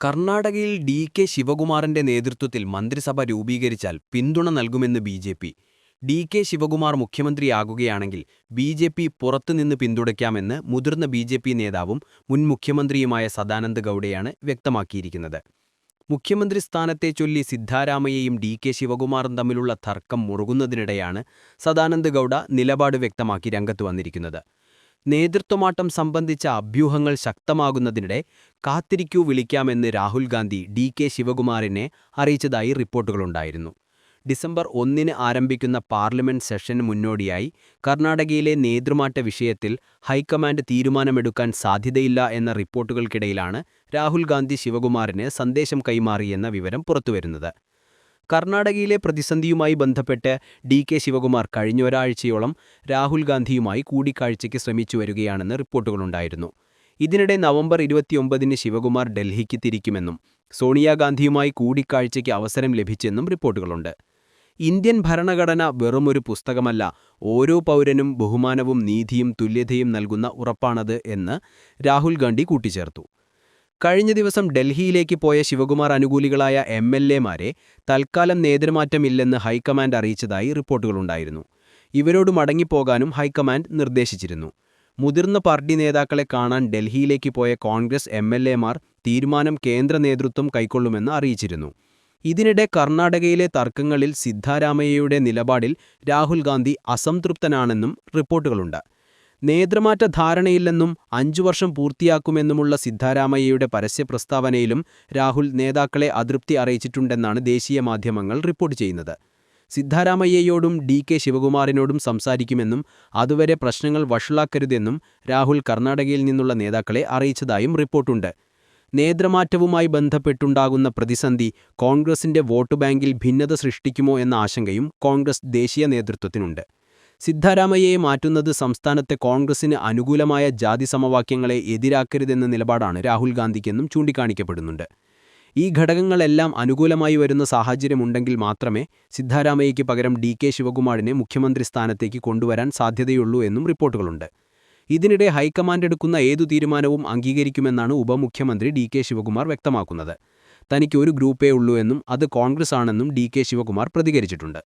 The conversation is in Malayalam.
കർണാടകയിൽ ഡി കെ ശിവകുമാറിന്റെ നേതൃത്വത്തിൽ മന്ത്രിസഭ രൂപീകരിച്ചാൽ പിന്തുണ നൽകുമെന്ന് B J P. D K Shivakumar മുഖ്യമന്ത്രിയാകുകയാണെങ്കിൽ B J P പുറത്തുനിന്ന് പിന്തുണയ്ക്കാമെന്ന് മുതിർന്ന ബി ജെ പി നേതാവും മുൻ മുഖ്യമന്ത്രിയുമായ സദാനന്ദ് ഗൌഡയാണ് വ്യക്തമാക്കിയിരിക്കുന്നത്. മുഖ്യമന്ത്രി സ്ഥാനത്തെ ചൊല്ലി സിദ്ധാരാമയ്യയും ഡി കെ ശിവകുമാറും തമ്മിലുള്ള തർക്കം മുറുകുന്നതിനിടെയാണ് സദാനന്ദ് ഗൌഡ നിലപാട് വ്യക്തമാക്കി രംഗത്ത് വന്നിരിക്കുന്നത്. നേതൃത്വമാട്ടം സംബന്ധിച്ച അഭ്യൂഹങ്ങൾ ശക്തമാകുന്നതിനിടെ കാത്തിരിക്കൂ വിളിക്കാമെന്ന് രാഹുൽ ഗാന്ധി ഡി കെ ശിവകുമാറിനെ അറിയിച്ചതായി റിപ്പോർട്ടുകളുണ്ടായിരുന്നു. ഡിസംബർ ഒന്നിന് ആരംഭിക്കുന്ന പാർലമെന്റ് സെഷന് മുന്നോടിയായി കർണാടകയിലെ നേതൃമാറ്റ വിഷയത്തിൽ ഹൈക്കമാൻഡ് തീരുമാനമെടുക്കാൻ സാധ്യതയില്ല എന്ന റിപ്പോർട്ടുകൾക്കിടയിലാണ് രാഹുൽ ഗാന്ധി ശിവകുമാറിന് സന്ദേശം കൈമാറിയെന്ന വിവരം പുറത്തുവരുന്നത്. കർണാടകയിലെ പ്രതിസന്ധിയുമായി ബന്ധപ്പെട്ട് ഡി കെ ശിവകുമാർ കഴിഞ്ഞ ഒരാഴ്ചയോളം രാഹുൽ ഗാന്ധിയുമായി കൂടിക്കാഴ്ചയ്ക്ക് ശ്രമിച്ചു വരികയാണെന്ന് റിപ്പോർട്ടുകളുണ്ടായിരുന്നു. ഇതിനിടെ നവംബർ ഇരുപത്തിയൊമ്പതിന് ശിവകുമാർ ഡൽഹിക്ക് തിരിക്കുമെന്നും സോണിയാഗാന്ധിയുമായി കൂടിക്കാഴ്ചയ്ക്ക് അവസരം ലഭിച്ചെന്നും റിപ്പോർട്ടുകളുണ്ട്. ഇന്ത്യൻ ഭരണഘടന വെറുമൊരു പുസ്തകമല്ല ഓരോ പൗരനും ബഹുമാനവും നീതിയും തുല്യതയും നൽകുന്ന ഉറപ്പാണത് എന്ന് രാഹുൽ ഗാന്ധി കൂട്ടിച്ചേർത്തു. കഴിഞ്ഞ ദിവസം ഡൽഹിയിലേക്ക് പോയ ശിവകുമാർ അനുകൂലികളായ എം എൽ എമാരെ തൽക്കാലം നേതൃമാറ്റമില്ലെന്ന് ഹൈക്കമാൻഡ് അറിയിച്ചതായി റിപ്പോർട്ടുകളുണ്ടായിരുന്നു. ഇവരോട് മടങ്ങിപ്പോകാനും ഹൈക്കമാൻഡ് നിർദ്ദേശിച്ചിരുന്നു. മുതിർന്ന പാർട്ടി നേതാക്കളെ കാണാൻ ഡൽഹിയിലേക്ക് പോയ കോൺഗ്രസ് എം എൽ എമാർ തീരുമാനം കേന്ദ്ര നേതൃത്വം കൈക്കൊള്ളുമെന്ന് അറിയിച്ചിരുന്നു. ഇതിനിടെ കർണാടകയിലെ തർക്കങ്ങളിൽ സിദ്ധാരാമയ്യയുടെ നിലപാടിൽ രാഹുൽ ഗാന്ധി അസംതൃപ്തനാണെന്നും റിപ്പോർട്ടുകളുണ്ട്. നേതൃമാറ്റ ധാരണയില്ലെന്നും അഞ്ചു വർഷം പൂർത്തിയാക്കുമെന്നുമുള്ള സിദ്ധാരാമയ്യയുടെ പരസ്യ പ്രസ്താവനയിലും രാഹുൽ നേതാക്കളെ അതൃപ്തി അറിയിച്ചിട്ടുണ്ടെന്നാണ് ദേശീയ മാധ്യമങ്ങൾ റിപ്പോർട്ട് ചെയ്യുന്നത്. സിദ്ധാരാമയ്യയോടും ഡി കെ ശിവകുമാറിനോടും സംസാരിക്കുമെന്നും അതുവരെ പ്രശ്നങ്ങൾ വഷളാക്കരുതെന്നും രാഹുൽ കർണാടകയിൽ നിന്നുള്ള നേതാക്കളെ അറിയിച്ചതായും റിപ്പോർട്ടുണ്ട്. നേതൃമാറ്റവുമായി ബന്ധപ്പെട്ടുണ്ടാകുന്ന പ്രതിസന്ധി കോൺഗ്രസിന്റെ വോട്ട് ബാങ്കിൽ ഭിന്നത സൃഷ്ടിക്കുമോ എന്ന ആശങ്കയും കോൺഗ്രസ് ദേശീയ നേതൃത്വത്തിനുണ്ട്. സിദ്ധാരാമയ്യയെ മാറ്റുന്നത് സംസ്ഥാനത്തെ കോൺഗ്രസിന് അനുകൂലമായ ജാതി സമവാക്യങ്ങളെ എതിരാക്കരുതെന്ന നിലപാടാണ് രാഹുൽ ഗാന്ധിക്കെന്നും ചൂണ്ടിക്കാണിക്കപ്പെടുന്നുണ്ട്. ഈ ഘടകങ്ങളെല്ലാം അനുകൂലമായി വരുന്ന സാഹചര്യമുണ്ടെങ്കിൽ മാത്രമേ സിദ്ധാരാമയ്യയ്ക്ക് പകരം ഡി കെ ശിവകുമാറിനെ മുഖ്യമന്ത്രി സ്ഥാനത്തേക്ക് കൊണ്ടുവരാൻ സാധ്യതയുള്ളൂ എന്നും റിപ്പോർട്ടുകളുണ്ട്. ഇതിനിടെ ഹൈക്കമാൻഡ് എടുക്കുന്ന ഏതു തീരുമാനവും അംഗീകരിക്കുമെന്നാണ് ഉപമുഖ്യമന്ത്രി ഡി കെ ശിവകുമാർ വ്യക്തമാക്കുന്നത്. തനിക്ക് ഒരു ഗ്രൂപ്പേ ഉള്ളൂ എന്നും അത് കോൺഗ്രസ് ആണെന്നും ഡി കെ ശിവകുമാർ പ്രതികരിച്ചിട്ടുണ്ട്.